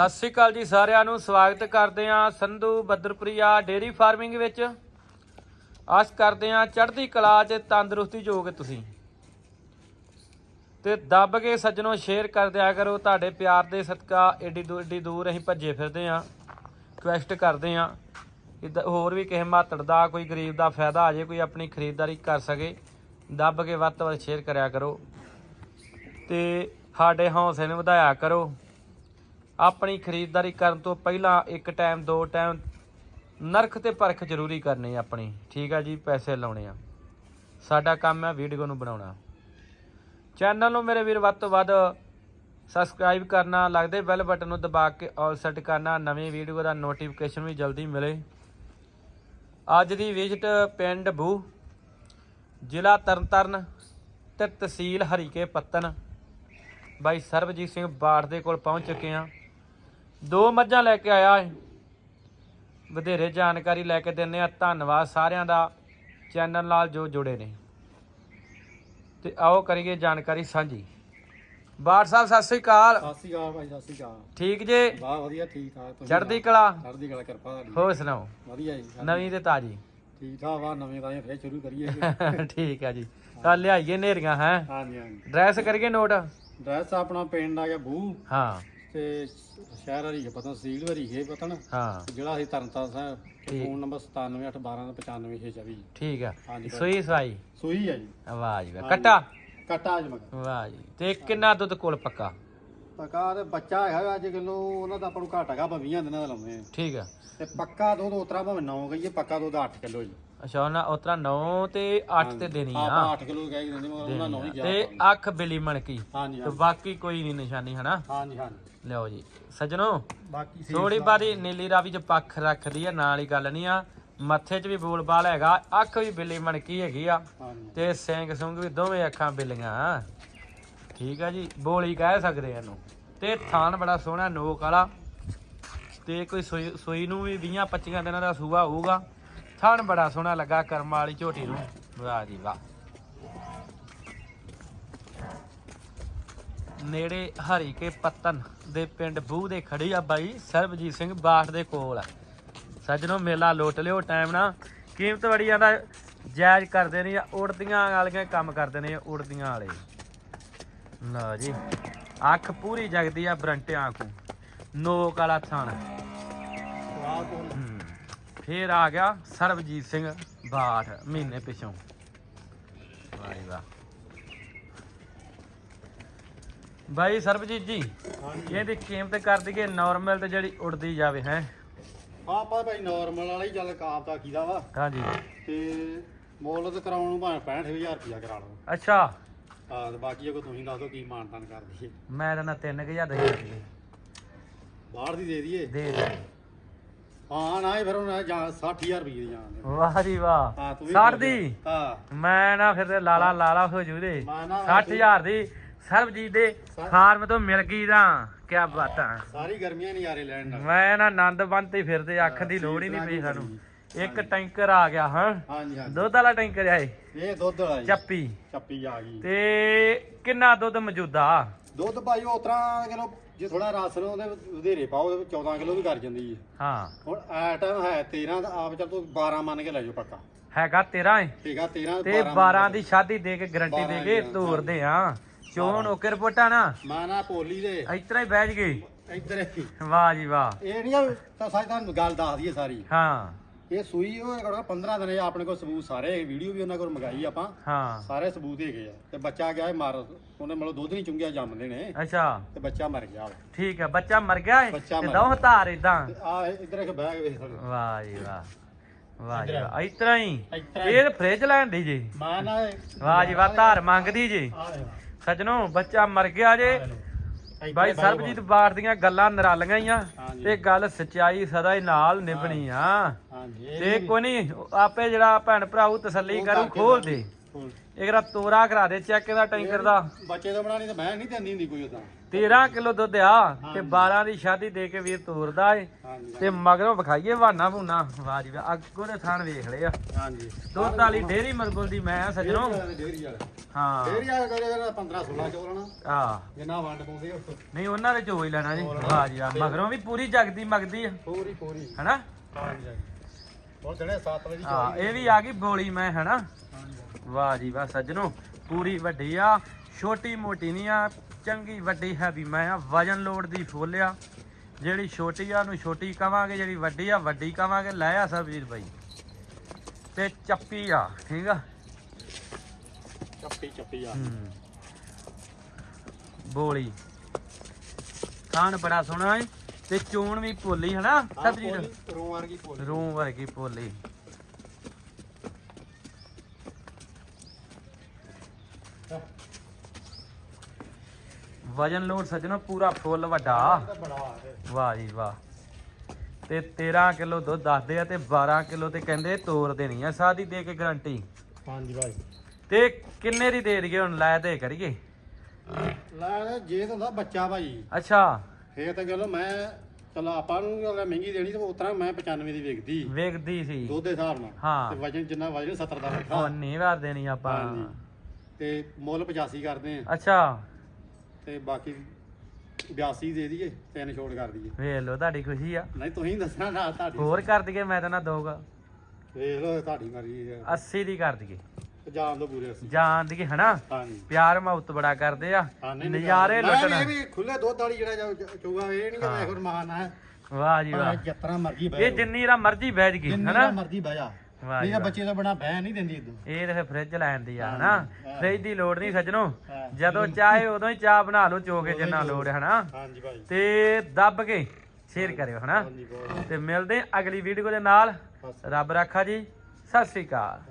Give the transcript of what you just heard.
ਸਤਿ ਸ੍ਰੀ ਅਕਾਲ ਜੀ ਸਾਰਿਆਂ ਨੂੰ, ਸਵਾਗਤ ਕਰਦੇ ਹਾਂ ਸੰਧੂ ਬੱਦਰਪ੍ਰਿਆ ਡੇਰੀ ਫਾਰਮਿੰਗ ਵਿੱਚ। ਆਸ ਕਰਦੇ ਹਾਂ ਚੜ੍ਹਦੀ ਕਲਾ 'ਚ ਤੰਦਰੁਸਤੀ ਜੋਗ ਤੁਸੀਂ। ਤੇ ਦੱਬ ਕੇ ਸੱਜਣੋ ਸ਼ੇਅਰ ਕਰ ਦਿਆ ਕਰੋ, ਤੁਹਾਡੇ ਪਿਆਰ ਦੇ ਸਦਕਾ ਏਡੀ ਦੂਰ ਏਡੀ ਦੂਰ ਅਸੀਂ ਭੱਜੇ ਫਿਰਦੇ ਹਾਂ ਰਿਕੁਐਸਟ ਕਰਦੇ ਹਾਂ। ਇਦਾਂ ਹੋਰ ਵੀ ਕਿਸੇ ਮਾਤੜ ਦਾ, ਕੋਈ ਗਰੀਬ ਦਾ ਫਾਇਦਾ ਆ ਜੇ, ਕੋਈ ਆਪਣੀ ਖਰੀਦਦਾਰੀ ਕਰ ਸਕੇ, ਦੱਬ ਕੇ ਵੱਧ ਤੋਂ ਵੱਧ ਸ਼ੇਅਰ ਕਰਿਆ ਕਰੋ। ਤੇ ਸਾਡੇ ਹੌਸਲੇ ਨੂੰ ਵਧਾਇਆ ਕਰੋ। ਆਪਣੀ ਖਰੀਦਦਾਰੀ ਕਰਨ ਤੋਂ ਪਹਿਲਾਂ ਇੱਕ ਟਾਈਮ, ਦੋ ਟਾਈਮ ਨਰਖ ਤੇ ਪਰਖ ਜ਼ਰੂਰੀ ਕਰਨੀ ਆਪਣੀ। ਠੀਕ ਆ ਜੀ, ਪੈਸੇ ਲਾਉਣੇ ਆ। ਸਾਡਾ ਕੰਮ ਹੈ ਵੀਡੀਓ ਨੂੰ ਬਣਾਉਣਾ। ਚੈਨਲ ਨੂੰ ਮੇਰੇ ਵੀਰ ਵੱਧ ਤੋਂ ਵੱਧ ਸਬਸਕ੍ਰਾਈਬ ਕਰਨਾ, ਲੱਗਦੇ ਬੈਲ ਬਟਨ ਨੂੰ ਦਬਾ ਕੇ ਆਲ ਸੈੱਟ ਕਰਨਾ, ਨਵੀਂ ਵੀਡੀਓ ਦਾ ਨੋਟੀਫਿਕੇਸ਼ਨ ਵੀ ਜਲਦੀ ਮਿਲੇ। ਅੱਜ ਦੀ ਵਿਜ਼ਿਟ ਪਿੰਡ ਬੂ, ਜ਼ਿਲ੍ਹਾ ਤਰਨਤਾਰਨ ਤੇ ਤਹਿਸੀਲ ਹਰੀਕੇ ਪੱਤਨ। ਬਾਈ ਸਰਬਜੀਤ ਸਿੰਘ ਬਾੜ ਦੇ ਕੋਲ ਪਹੁੰਚ ਚੁੱਕੇ ਆ। ਦੋ ਮੱਝਾਂ ਲੈ ਕੇ ਆਇਆ ਹੈ ਵਧੇਰੇ ਜਾਣਕਾਰੀ ਲੈ ਕੇ ਦਿੰਨੇ ਆ ਧੰਨਵਾਦ ਸਾਰਿਆਂ ਦਾ। ਚੈਨਲ ਨਾਲ ਜੋ ਜੁੜੇ ਨੇ। ਤੇ ਆਓ ਕਰੀਏ ਜਾਣਕਾਰੀ ਸਾਂਝੀ। ਬਾੜ ਸਾਹਿਬ ਸਤਿ ਸ੍ਰੀ ਅਕਾਲ। ਸਤਿ ਸ਼੍ਰੀ ਅਕਾਲ ਭਾਈ ਸਤਿ ਸ਼੍ਰੀ ਅਕਾਲ। ਠੀਕ ਜੇ? ਵਾਹ ਵਧੀਆ ਠੀਕ ਠਾਕ। ਤੁਸੀਂ ਚੜ੍ਹਦੀ ਕਲਾ? ਚੜ੍ਹਦੀ ਕਲਾ ਕਿਰਪਾ ਤੁਹਾਡੀ। ਹੋਰ ਸੁਣਾਓ? ਵਧੀਆ ਜੀ ਨਵੀਂ ਤੇ ਤਾਜੀ। ਠੀਕ ਠਾਕ ਵਾ ਨਵੇਂ ਤਾਂ ਫੇਰ ਸ਼ੁਰੂ ਕਰੀਏ। ਠੀਕ ਆ ਜੀ। ਤਾਂ ਲਿਆਈਏ ਨੇਰੀਆਂ ਹੈ? ਹਾਂਜੀ ਹਾਂਜੀ। ਡਰੈਸ ਕਰੀਏ ਨੋਟ? ਡਰੈਸ ਆਪਣਾ ਪਿੰਡ ਆ ਗਿਆ ਬੂ ਹਾਂ। ਤੇ ਸ਼ਹਿਰ ਹਰੀ ਕੇ ਪਤਾ ਸੀਲ ਹਰੀ ਕੇ ਪਤਾ ਨਾ। ਹਾਂ। ਜਿਹੜਾ ਅਸੀਂ ਤਰਨਤਾਰਨ ਸਾਹਿਬ। ਫੋਨ ਨੰਬਰ 9781129624 ਠੀਕ ਆ। ਹਾਂਜੀ। ਸੂਈ ਸਵਾਈ? ਸੂਈ ਆ ਜੀ। ਆਵਾਜ਼ ਵਾ। ਹਾਂਜੀ। ਕਟਾ? ਕਟਾ ਅੱਜ ਮਗਾ ਵਾਹ ਜੀ ਤੇ ਕਿੰਨਾ ਦੁੱਧ ਕੋਲ ਪੱਕਾ? ਪੱਕਾ ਤੇ ਬੱਚਾ ਹੈਗਾ ਅੱਜ ਕਿਲੋ ਉਹਨਾਂ ਦਾ ਆਪਾਂ ਨੂੰ ਘਾਟ ਹੈਗਾ ਆਪਾਂ 20 ਦਿਨਾਂ ਦਾ ਲਾਉਂਦੇ ਆ ਠੀਕ ਆ। ਤੇ ਪੱਕਾ ਦੁੱਧ ਉਤਰਾ ਭਾਵੇਂ 9 ਗਈਏ ਪੱਕਾ ਦੁੱਧ 8 ਕਿਲੋ ਜੀ। ਅੱਛਾ ਉਹਨਾਂ ਉਤਰਾ 9 ਤੇ 8 ਤੇ ਦੇਣੀ ਆ। ਆਪਾਂ 8 ਕਿਲੋ ਕਹਿ ਕੇ ਦਿੰਦੇ ਮਗਰ ਉਹਨਾਂ 9 ਹੀ ਗਿਆ ਤੇ ਅੱਖ ਬਿਲੀ ਮਣਕੀ। ਹਾਂਜੀ ਤੇ ਹਾਂਜੀ। ਬਾਕੀ ਕੋਈ ਨਹੀਂ ਨਿਸ਼ਾਨੀ ਹਨਾ? ਹਾਂਜੀ ਹਾਂਜੀ। ਲਿਓ ਜੀ ਸੱਜਣੋ ਬਾਕੀ ਸੀ ਥੋੜੀ ਬਾਰੀ ਨੀਲੀ ਰਾਵੀ ਚ ਪੱਖ ਰੱਖਦੀ ਆ ਨਾਲ ਹੀ ਗੱਲ ਨਹੀਂ ਆ। ਮੱਥੇ 'ਚ ਵੀ ਬੋਲਬਾਲ ਹੈਗਾ ਅੱਖ ਵੀ ਬਿੱਲੀ ਮਣਕੀ ਹੈਗੀ ਆ। ਹਾਂਜੀ। ਤੇ ਸਿੰਘ ਸੁੰਗ ਵੀ ਦੋਵੇਂ ਅੱਖਾਂ ਬਿੱਲੀਆਂ। ਠੀਕ ਆ ਜੀ ਬੋਲੀ ਕਹਿ ਸਕਦੇ ਆ ਇਹਨੂੰ। ਤੇ ਥਾਨ ਬੜਾ ਸੋਹਣਾ ਨੋਕ ਵਾਲਾ। ਤੇ ਕੋਈ ਸੂਈ ਸੂਈ ਨੂੰ ਵੀ 20 25 ਦਿਨਾਂ ਦਾ ਸੂਆ ਹੋਊਗਾ। ਥਾਨ ਬੜਾ ਸੋਹਣਾ ਲੱਗਾ ਕਰਮ ਵਾਲੀ ਝੋਟੀ ਨੂੰ। ਵਾਹ ਜੀ ਵਾਹ। ਨੇੜੇ ਹਰੀ ਕੇ ਪੱਤਨ ਦੇ ਪਿੰਡ ਬੂਹ ਦੇ ਖੜੀ ਆ ਬਾਈ ਸਰਬਜੀਤ ਸਿੰਘ ਬਾਠ ਦੇ ਕੋਲ। ਆ ਸੱਜਣੋ ਮੇਲਾ ਲੋਟ ਲਿਓ ਟਾਈਮ ਨਾਲ। ਕੀਮਤ ਬੜੀ ਜਾਂਦਾ ਜਾਇਜ਼ ਕਰਦੇ ਨੇ ਆ ਉੜਦੀਆਂ ਵਾਲੀਆਂ ਕੰਮ ਕਰਦੇ ਨੇ ਉੜਦੀਆਂ ਵਾਲੇ। ਲਓ ਜੀ ਅੱਖ ਪੂਰੀ ਜਗਦੀ ਆ ਬਰੰਟਿਆਂ ਆਂਕੂ ਨੋਕ ਵਾਲਾ ਥਣ ਹੂੰ। ਫੇਰ ਆ ਗਿਆ ਸਰਬਜੀਤ ਸਿੰਘ ਬਾਠ ਮਹੀਨੇ ਪਿਛੋਂ। ਜੀ ਵਾਹ। ਬਾਈ ਸਰਬਜੀਤ ਜੀ ਇਹਦੀ ਕੀਮਤ ਕਰ ਦਈਏ ਨਾਰਮਲ ਤੇ ਜਿਹੜੀ ਉੜਦੀ ਜਾਵੇ ਹੈ? ਆਪਾਂ ਭਾਈ ਨਾਰਮਲ ਵਾਲਾ ਚੱਲ ਕਾਪ ਦਾ ਕੀਦਾ ਵਾ। ਹਾਂਜੀ। ਤੇ ਮੁੱਲ ਤੇ ਕਰਾਉਣ ਨੂੰ ਭਾਵੇਂ 65000 ਰੁਪਇਆ ਕਰਾ ਲਓ। ਅੱਛਾ। ਹਾਂ ਤੇ ਬਾਕੀ ਜੇ ਕੋਈ ਤੁਸੀਂ ਦੱਸ ਕੀ ਮਾਨਤਾਨ ਕਰ ਦਈਏ। ਮੈਂ ਤਾਂ ਨਾ 3000 ਦੇ ਦੇ ਬਾਹਰ ਦੀ ਦੇ ਦਈਏ। ਦੇ ਦੇ ਹਾਂ ਨਾ ਇਹ ਫਿਰ ਉਹਨਾਂ ਜਾਂ 60000 ਰੁਪਏ ਦੀ ਦੇ ਵਾਹ ਜੀ ਵਾਹ। ਹਾਂ ਤੂੰ ਵੀ 60 ਦੇ। ਹਾਂ। ਮੈਂ ਨਾ ਫਿਰ ਤੇ ਲਾਲਾ ਲਾਲਾ ਹੋ ਜੂ ਦੇ। ਮੈਂ ਨਾ 60000 ਦੀ ਸਰਬਜੀਤ ਦੇ ਫਾਰਮ ਤੋਂ ਮਿਲ ਗਈ ਤਾਂ। ਕੀ ਬਾਤਾਂ। ਸਾਰੀ ਗਰਮੀਆਂ ਨਜ਼ਾਰੇ ਲੈਣ ਨਾਲ ਮੈਂ ਨਾ ਆਨੰਦ ਬੰਦ ਤੇ ਫਿਰਦੇ ਅੱਖ ਦੀ ਲੋੜ ਹੀ ਨਹੀਂ ਪਈ ਸਾਨੂੰ। ਇੱਕ ਟੈਂਕਰ ਆ ਗਿਆ ਹਾਂ। ਹਾਂਜੀ ਹਾਂਜੀ। ਦੁੱਧ ਵਾਲਾ ਟੈਂਕਰ ਆਏ ਇਹ। ਦੁੱਧ ਵਾਲਾ ਜੀ। ਚੱਪੀ। ਚੱਪੀ ਆ ਗਈ। ਤੇ ਕਿੰਨਾ ਦੁੱਧ ਮੌਜੂਦਾ? ਦੁੱਧ ਭਾਈ ਉਹ ਤਰ੍ਹਾਂ ਕਿਲੋ ਜੇ ਥੋੜਾ ਰਸ ਨੂੰ ਉਹਦੇ ਵਧੇਰੇ ਪਾਓ ਉਹਦੇ ਵਿੱਚ 14 ਕਿਲੋ ਵੀ ਕਰ ਜਾਂਦੀ ਹੈ ਹਾਂ। ਹੁਣ ਟਾਈਮ ਹੈ 13 ਦਾ ਆਪ ਚੱਲ ਤੂੰ 12 ਮੰਨ ਕੇ ਲੈ ਜਾਓ ਪੱਕਾ। ਹੈਗਾ 13 ਏ। ਠੀਕ ਆ 13 ਤੇ 12 ਦੀ ਸ਼ਾਦੀ ਦੇ ਕੇ ਗਰੰਟੀ ਦੇ ਕੇ ਤੋਰਦੇ ਆ। ਚੋਣ ਓਕੇ ਰਿਪੋਰਟਾਂ ਨਾ? ਮੈਂ ਨਾ ਭੋਲੀ ਦੇ। ਇਤਰਾ ਹੀ ਬਹਿ ਗਈ ਇੱਧਰ ਹੀ। ਵਾਹ ਜੀ ਵਾਹ। ਇਹ ਨਹੀਂ ਆ ਤਾਂ ਸਾਡੀ ਤੁਹਾਨੂੰ ਗੱਲ ਦੱਸ ਦਈਏ ਸਾਰੀ। ਹਾਂ। ਇਹ ਸੂਈ ਉਹ ਘੜੋ 15 ਦਿਨ ਇਹ ਆਪਣੇ ਕੋਲ ਸਬੂਤ ਸਾਰੇ ਵੀਡੀਓ ਵੀ ਉਹਨਾਂ ਕੋਲ ਮੰਗਾਈ ਆਪਾਂ। ਹਾਂ। ਸਾਰੇ ਸਬੂਤ ਹੈਗੇ ਆ। ਤੇ ਬੱਚਾ ਗਿਆ ਇਹ ਮਰ ਉਹਨੇ ਮਤਲਬ ਦੁੱਧ ਨਹੀਂ ਚੁੰਗਿਆ ਜੰਮਦੇ ਨੇ। ਅੱਛਾ। ਤੇ ਬੱਚਾ ਮਰ ਗਿਆ ਵਾ। ਠੀਕ ਹੈ ਬੱਚਾ ਮਰ ਗਿਆ ਏ? ਬੱਚਾ ਤੇ ਮਰ ਦੋ ਧਾਰ ਇਦਾਂ ਤੇ ਆ ਇੱਧਰ ਇੱਕ ਕੇ ਵੇਖ। ਵਾਹ ਜੀ ਵਾਹ। ਵਾਹ ਜੀ ਵਾਹ। ਇਤਰਾ ਹੀ? ਇਹ ਫ੍ਰਿਜ ਲੈਣ ਦੀ ਜੀ? ਮੈਂ ਨਾ ਵਾਹ ਜੀ ਵਾਹ ਧਾਰ ਮੰਗਦੀ ਜੀ। ਆ ਸੱਜਣੋ ਬੱਚਾ ਮਰ ਗਿਆ ਜੇ। ਬਾਈ ਸਰਬਜੀਤ ਬਾੜ ਦੀਆਂ ਗੱਲਾਂ ਨਰਾਲੀਆਂ ਹੀ ਆ। ਤੇ ਗੱਲ ਸਚਾਈ ਸਦਾ ਹੀ ਨਾਲ ਨਿਭਣੀ ਆ। ਤੇ ਕੋਈ ਨਹੀਂ ਆਪੇ ਜਿਹੜਾ ਭੈਣ ਭਰਾਊ ਤਸੱਲੀ ਕਰੂ ਖੋਲ ਦੇ। ਇਹਦਾ ਤੋਰਾ ਕਰਾ ਦੇ ਚੈੱਕ ਇਹਦਾ ਟੈਂਕਰ ਦਾ। ਬੱਚੇ ਤੋਂ ਬਣਾਣੀ ਤਾਂ ਮੈਂ ਨਹੀਂ ਦਿੰਦੀ ਹੁੰਦੀ ਕੋਈ ਉਦਾਂ 13 ਕਿਲੋ ਦੁੱਧ ਆ ਤੇ 12 ਦੀ ਸ਼ਾਦੀ ਦੇ ਕੇ ਵੀਰ ਤੋਰਦਾ ਏ। ਤੇ ਮਗਰੋਂ ਵਿਖਾਈਏ ਵਾਨਾ ਭੂਨਾ ਵਾਹ ਜੀ ਅੱਗੋਂ ਦੇ ਥਾਣ ਵੇਖ ਲਏ ਆ। ਹਾਂਜੀ। ਦੁੱਧ ਵਾਲੀ ਡੇਰੀ ਮਰਗੁਲ ਦੀ ਮੈਂ ਆ ਸੱਜਣੋ। ਡੇਰੀ ਵਾਲਾ। ਹਾਂ। ਡੇਰੀ ਵਾਲਾ ਕਰੇ 15 16 ਚੋਲਣਾ ਆ ਜਿੰਨਾ ਵੰਡ ਪਾਉਂਦੇ ਉਸ ਨਹੀਂ ਉਹਨਾਂ ਦੇ ਚੋ ਹੀ ਲੈਣਾ ਜੀ। ਵਾਹ ਜੀ ਮਗਰੋਂ ਵੀ ਪੂਰੀ ਜਗਦੀ ਮਗਦੀ ਆ। ਪੂਰੀ ਪੂਰੀ। ਹਨਾ? ਹਾਂਜੀ। ਬਹੁਤ ਜਣੇ 7 ਵਜੇ ਹਾਂ ਇਹ ਵੀ ਆ ਗਈ ਬੋਲੀ ਮੈਂ ਹਨਾ? ਵਾਹ ਜੀ ਵਾਹ ਸੱਜਣੋ ਪੂਰੀ ਵੱਡੀ ਆ ਛੋਟੀ ਮੋਟੀ ਨਹੀਂ ਆ ਚੰਗੀ ਵੱਡੀ ਹੈਵੀ ਮੈਂ ਆ ਵਜਨ ਲੋਡ ਦੀ ਫੁੱਲ ਆ। ਜਿਹੜੀ ਛੋਟੀ ਆ ਨੂੰ ਛੋਟੀ ਕਵਾਂਗੇ ਜਿਹੜੀ ਵੱਡੀ ਆ ਵੱਡੀ ਕਵਾਂਗੇ। ਲੈ ਆ ਸਬਜੀਤ ਬਾਈ। ਤੇ ਚੱਪੀ ਆ ਠੀਕ ਆ? ਚੱਪੀ ਚੱਪੀ ਆ। ਹੂੰ। ਬੋਲੀ। ਖਾਣ ਬੜਾ ਸੋਹਣਾ ਏ। ਤੇ ਚੋਣ ਵੀ ਭੋਲੀ ਹਨਾ ਸਬਜੀਤ ਰੋਂ ਵਰਗੀ ਪੋਲੀ ਰੂੰ ਵਰਗੀ ਭੋਲੀ। ਵਜਨ ਲੋਡ ਸੱਜਣੋ ਪੂਰਾ ਫੁੱਲ ਵੱਡਾ। ਵਾਹ ਜੀ ਵਾਹ। ਤੇ 13 ਕਿਲੋ ਦੁੱਧ ਦੱਸਦੇ ਆ ਤੇ 12 ਕਿਲੋ ਤੇ ਕਹਿੰਦੇ ਤੋਰ ਦੇਣੀ ਆ ਸਾਦੀ ਦੇ ਕੇ ਗਾਰੰਟੀ। ਹਾਂਜੀ ਭਾਈ। ਤੇ ਕਿੰਨੇ ਦੀ ਦੇ ਦਈਏ ਹੁਣ ਲੈ ਦੇ ਕਰੀਏ। ਲੈ ਜੇ ਤਾਂ ਹੁੰਦਾ ਬੱਚਾ ਭਾਈ। ਅੱਛਾ। ਫੇਰ ਤਾਂ ਚਲੋ ਮੈਂ ਚਲੋ ਆਪਾਂ ਨੂੰ ਅਗਰ ਮਹਿੰਗੀ ਦੇਣੀ ਤਾਂ ਉਤਰਾ ਮੈਂ 95 ਦੀ ਵੇਚਦੀ। ਵੇਖਦੀ ਸੀ। ਦੁੱਧ ਦੇ ਹਿਸਾਬ ਨਾਲ। ਹਾਂ। ਤੇ ਵਜਨ ਜਿੰਨਾ ਵਜਨ 70 ਦਾ ਰੱਖਾ। ਨਹੀਂ ਵਾਰ ਦੇਣੀ ਆਪਾਂ। ਹਾਂਜੀ। ਤੇ ਮੁੱਲ 85 ਕਰਦੇ ਆ। ਅੱਛਾ। ਤੇ ਬਾਕੀ 82 ਦੇ ਦਈਏ ਤਿੰਨ ਛੋੜ ਕਰ ਦਈਏ। ਵੇਖ ਲਓ ਤੁਹਾਡੀ ਖੁਸ਼ੀ ਆ। ਨਹੀਂ ਤੁਸੀਂ ਦੱਸਣਾ ਨਾ ਤੁਹਾਡੀ ਹੋਰ ਕਰ ਦਈਏ ਮੈਂ ਤਾਂ ਨਾ ਦਊਗਾ ਵੇਖ ਲਓ ਤੁਹਾਡੀ ਮਰਜ਼ੀ ਹੈ 80 ਦੀ ਕਰ ਦਈਏ। ਜਾਣ ਦੋ ਪੂਰੇ ਅਸੀਂ। ਜਾਣ ਦੀ ਹਨਾ? ਹਾਂਜੀ। ਪਿਆਰ ਮੁਹੱਬਤ ਬੜਾ ਕਰਦੇ ਆ। ਹਾਂ, ਨਹੀਂ, ਨਹੀਂ, ਨਜ਼ਾਰੇ ਮੈਂ ਲੁੱਟਣ। ਇਹ ਵੀ ਖੁੱਲੇ ਦੁੱਧ ਵਾਲੀ ਜਿਹੜਾ ਜੋ- ਚੋਗਾ ਇਹ ਨਹੀਂ ਕਿ ਮੈਂ ਮਾਨ ਹੈ ਵਾਹ ਜੀ ਵਾਹ। ਜਿਤਨਾ ਮਰਜ਼ੀ ਬਹਿ ਇਹ ਜਿੰਨੀ ਰਾ ਮਰਜ਼ੀ ਬਹਿਜ ਗਈ ਜਿੰਨਾ ਹਨਾ? ਮਰਜ਼ੀ ਬਹਿ ਜਾ। ਵਾਹ ਜੀ ਵਾਹ। ਬੱਚੇ ਤੋਂ ਬਣਾ ਬਹਿ ਨਹੀਂ ਦਿੰਦੀ ਇਦੋਂ। ਇਹ ਤੇ ਫਿਰ ਫ੍ਰਿਜ ਲੈਣ ਦੀ ਆ ਹਨਾ। ਫ੍ਰਿਜ ਦੀ ਲੋੜ ਨਹੀਂ ਸੱਜਣੋ। ਹਾਂ। ਜਦੋਂ ਚਾਹੇ ਉਦੋਂ ਹੀ ਚਾਹ ਬਣਾ ਲਓ ਚੋ ਕੇ ਜਿੰਨਾ ਲੋੜ ਹੈ ਹਨਾ? ਹਾਂਜੀ ਭਾਈ। ਤੇ ਦੱਬ ਕੇ ਸ਼ੇਅਰ ਕਰਿਓ ਹਨਾ? ਹਾਂਜੀ ਬਹੁਤ। ਤੇ ਮਿਲਦੇ ਹਾਂ ਅਗਲੀ ਵੀਡੀਓ ਦੇ ਨਾਲ। ਰੱਬ ਰਾਖਾ ਜੀ। ਸਤਿ ਸ੍ਰੀ ਅਕਾਲ।